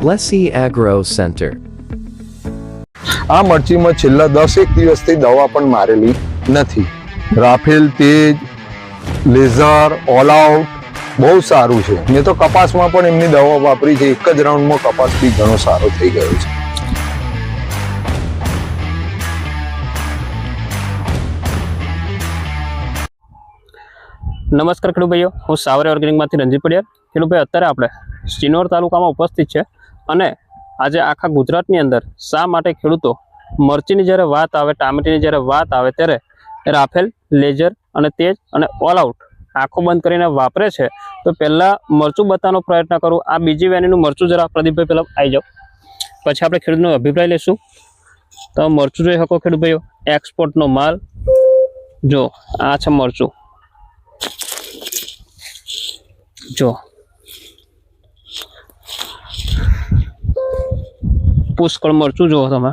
Blessy agro centre આ મરચીમાં છેલ્લા દસ એક દિવસથી દવા પણ મારેલી નથી. રાફેલ તેજ લેઝર ઓલ આઉટ બહુ સારું છે. મેં તો કપાસમાં પણ એમની દવા વાપરી છે. એક જ રાઉન્ડમાં કપાસ બી ઘણો સારો થઈ ગયો છે. નમસ્કાર ખેડૂત ભાઈઓ હું સાવરે ઓર્ગેનિકમાંથી રંજીત પડિયાર. ખેડૂત ભાઈ અત્યારે આપણે સિનોર તાલુકામાં ઉપસ્થિત છે. અને આજે આખા ગુજરાતની અંદર શા માટે ખેડૂતો મરચીની જ્યારે વાત આવે, ટામેટીની જ્યારે વાત આવે, ત્યારે રાફેલ, લેઝર અને તેજ અને ઓલ આઉટ આંખો બંધ કરીને વાપરે છે, તો પહેલાં મરચું બતાવવાનો પ્રયત્ન કરું. આ બીજી વેનીનું મરચું જરા પ્રદીપભાઈ પહેલાં આવી જાઓ. પછી આપણે ખેડૂતનો અભિપ્રાય લઈશું. તો મરચું જોઈ શકો ખેડૂત ભાઈઓ એક્સપોર્ટનો માલ. જો, આ છે મરચું. જો પુષ્કળ મરચું જુઓ તમે.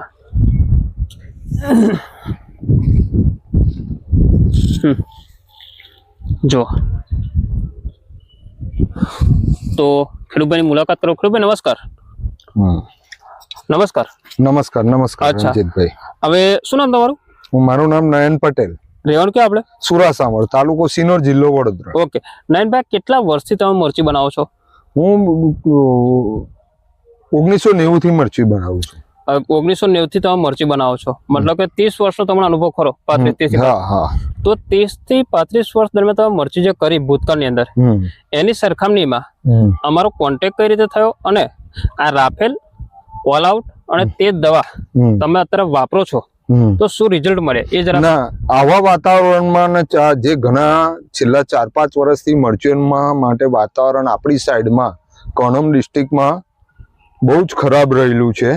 જો. તો ખેડૂતભાઈની મુલાકાત કરો. ખેડૂતભાઈ નમસ્કાર. હમ. નમસ્કાર. નમસ્કાર નમસ્કાર અચ્છા. હવે શું નામ તમારું? હું મારું નામ નયન પટેલ. રહેવાનું ક્યાં આપણે? સુરાસામળ તાલુકો સિનોર જિલ્લો વડોદરા. ઓકે. નયનભાઈ કેટલા વર્ષથી તમે મરચી બનાવો છો? હું ઓગણીસો નેવું થી મરચી બનાવું છું. ઓગણીસો નેવું થી તમે મરચી બનાવો છો. મતલબ કે ત્રીસ વર્ષનો તમને અનુભવ ખરો પાંત્રીસ ત્રીસ તો ત્રીસથી પાંત્રીસ વર્ષ દરમિયાન તમે મરચી જે કરી ભૂતકાળની અંદર એની સરખામણીમાં અમારો કોન્ટેક્ટ કઈ રીતે થયો અને આ રાફેલ ઓલ આઉટ અને તે દવા તમે અત્યારે વાપરો છો તો શું રિઝલ્ટ મળે? એ જરા ના આવા વાતાવરણમાં ને જે ઘણા છેલ્લા ચાર પાંચ વર્ષથી મર્ચન્ટમાં માટે વાતાવરણ આપણી સાઈડમાં કોણમ ડિસ્ટ્રિક્ટમાં બહુ જ ખરાબ રહેલું છે.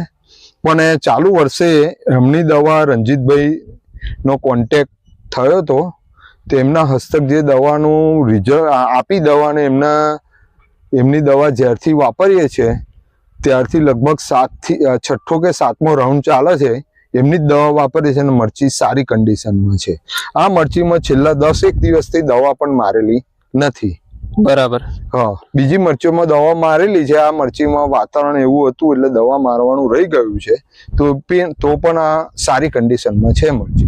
પણ એ ચાલુ વર્ષે રમણી દવા રંજીતભાઈનો કોન્ટેક થયો હતો તેમના હસ્તક જે દવાનું રિઝલ્ટ આપી દવાને એમના, એમની દવા જ્યારથી વાપરીએ છીએ, ત્યારથી લગભગ સાતથી છઠ્ઠો કે સાતમો રાઉન્ડ ચાલે છે, એમની જ દવા વાપરીએ છે અને મરચી સારી કન્ડિશનમાં છે. આ મરચીમાં છેલ્લા દસ એક દિવસથી દવા પણ મારેલી નથી. બરાબર. હા બીજી મરચીઓમાં દવા મારેલી છે. આ મરચીમાં વાતાવરણ એવું હતું એટલે દવા મારવાનું રહી ગયું છે. તો તો પણ આ સારી કન્ડિશનમાં છે મરચી.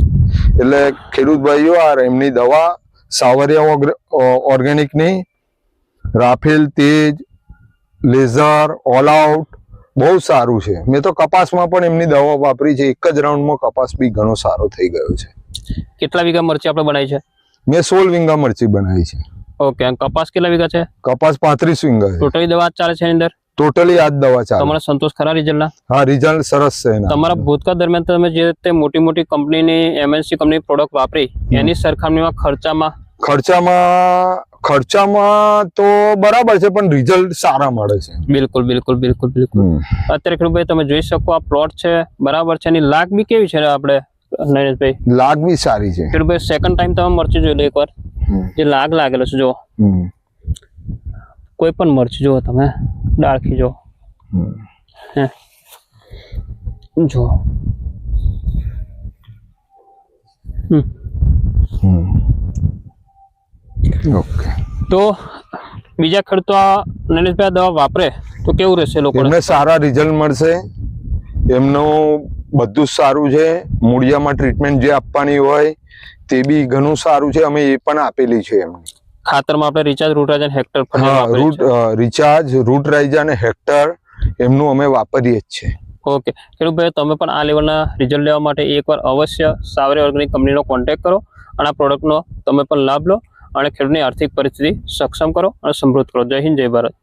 એટલે ખેડૂત ભાઈઓ આ એમની દવા સાવરિયા ઓર્ગ- ઓર્ગેનિકની રાફેલ તેજ લેઝર ઓલ આઉટ બહુ સારું છે. મેં તો કપાસમાં પણ એમની દવા વાપરી છે. એક જ રાઉન્ડમાં કપાસ બી ઘણો સારો થઈ ગયો છે. કેટલા વીઘા મરચી આપણે બનાવી છે? મેં સોળ વીંગા મરચી બનાવી છે. ઓકે કપાસ કેટલા વીઘા છે? કપાસ પાંત્રીસ વીઘા ટોટલી દવા ચાલે છે એની અંદર? ટોટલી આ દવા ચાલે. તમારા સંતોષ ખરા રિઝલ્ટના? હા રિઝલ્ટ સરસ છે તમારા ભૂતકાળ દરમિયાન તમે જે તે મોટી મોટી કંપનીની એમએનસી કંપની પ્રોડક્ટ વાપરી એની સરખામણીમાં ખર્ચામાં? ખર્ચામાં ખર્ચામાં તો બરાબર છે પણ રિઝલ્ટ સારા મળે છે. બિલકુલ બિલકુલ બિલકુલ બિલકુલ. અત્યારે ખેડૂતભાઈ તમે જોઈ શકો આ પ્લોટ છે બરાબર છે એની લાગ બી કેવી છે આપણે નરેશભાઈ? લાગ બી સારી છે. ખેડૂતભાઈ સેકન્ડ ટાઈમ તમે મરચી જોઈ લો એકવાર. જે લાગ લાગેલો છે જો. કોઈ પણ મરચી જો તમે ડાળખી જો. હે. જો. ઓકે. તો બીજા ખેડૂતો આ નરેશભાઈ દવા વાપરે તો કેવું રહેશે એમને સારા રિઝલ્ટ મળશે. એમનું બધું સારું છે. મૂળિયામાં ટ્રીટમેન્ટ જે આપવાની હોય તે બી ઘણું સારું છે અમે એ પણ આપેલી છે એમને. ખાતરમાં આપણે રિચાર્જ રૂટરાઇઝ અને હેક્ટર રૂટ રિચાર્જ રૂટરાઇઝ અને હેક્ટર એમનું અમે વાપરીએ જ છે ઓકે. ખેડૂતભાઈ તમે પણ આ લેવલના રિઝલ્ટ લેવા માટે એકવાર અવશ્ય સાવરે ઓર્ગેનિક કંપનીનો કોન્ટેક્ટ કરો અને આ પ્રોડક્ટનો તમે પણ લાભ લો અને ખેડૂતની આર્થિક પરિસ્થિતિ સક્ષમ કરો અને સમૃદ્ધ કરો. જય હિન્દ જય ભારત.